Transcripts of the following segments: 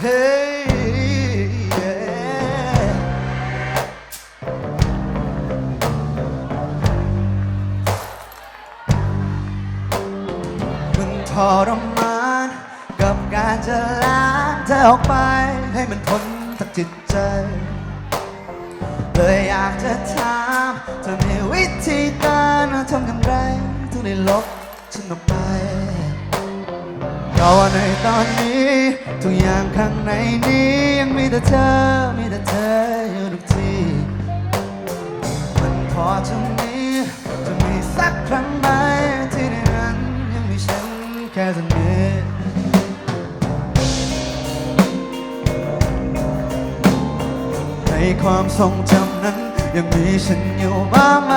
Hey, yeah. มึนกับการจะล้างเธอออกไป ให้มันทนทั้จิตใจ เลยอยากจะถามเธมีวิธีการทำอย่างไรถึงได้ลบฉันออกไป เพราะว่าในตอนนี้ ทุกอย่างข้างในนี้ ยังมีแต่เธอ มีแต่เธออยู่ทุกทีมันพอจะมีจะมีสักครั้งไหมที่ในนั้นยังมีฉันแค่เท่านี้ในความทรงจำนั้น ยังมีฉันอยู่บ้างไหม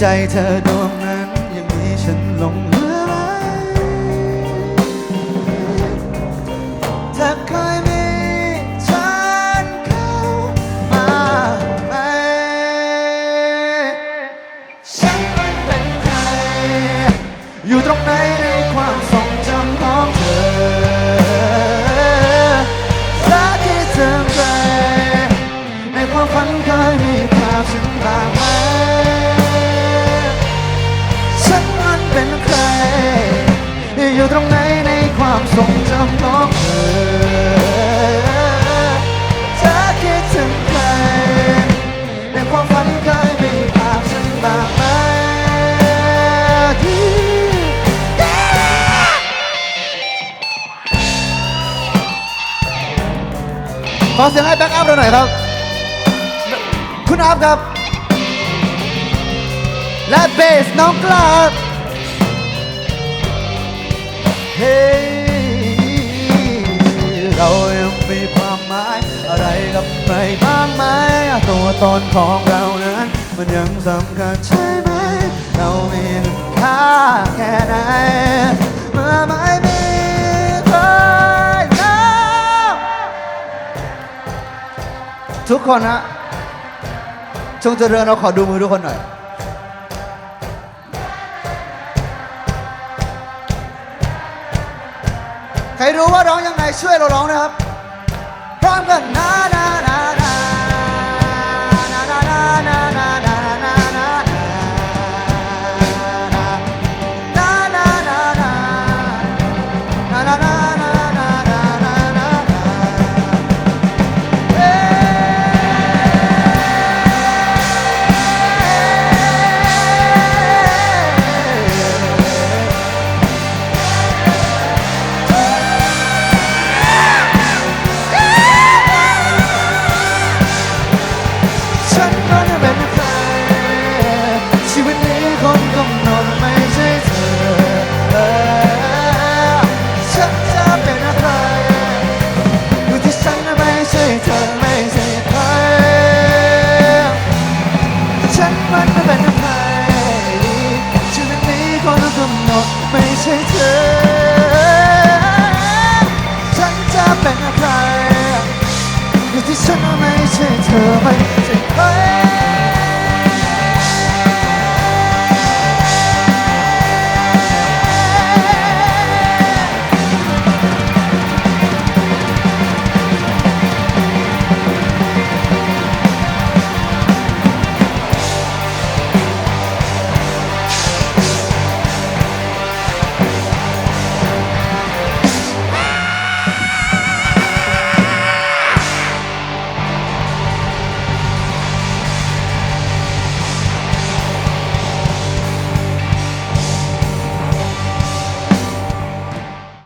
ใจเธอดวงนั้นยังมีฉันหลงเหลือไหมเธอเคยมีฉันเข้ามาไหมฉันมันเป็นใคร อยู่ตรงไหนในความทรงจำของเธอสักที่เธอเคยในความฝันเคยมีภาพฉันบ้างไหม อยู่ตรงไหนในความทรงจำของเธอเธอคิดถึงใครในความฝันเคยมีภาพฉันบ้างไหมขอเสียงให้แบ็กอัพเราหน่อยครับ คุณอัพครับ และเบสน้องกลาบ เฮ้เรายังมีความหมาย อะไรกับใครบ้างไหมตัวตนของเรานั้น มันยังสำคัญใช่ไหม เรามีคุณค่าแค่ไหนเมื่อไม่มีใครแล้วทุกคนฮะจงเจริญเราขอดูมือทุกคนหน่อย ใครรู้ว่าร้องยังไงช่วยเราร้องนะครับ พร้อมกันนานา คนกำหนดไม่ใช่เธอฉันจะเป็นใครอยู่ที่ฉันไม่ใช่เธอไม่ใช่ใครฉันมันไม่เป็นใครชีวิตนี้คนกำหนดไม่ใช่เธอ ฉันจะเป็นใครอยู่ที่ฉันไม่ใช่เธอไม่ใช่ใคร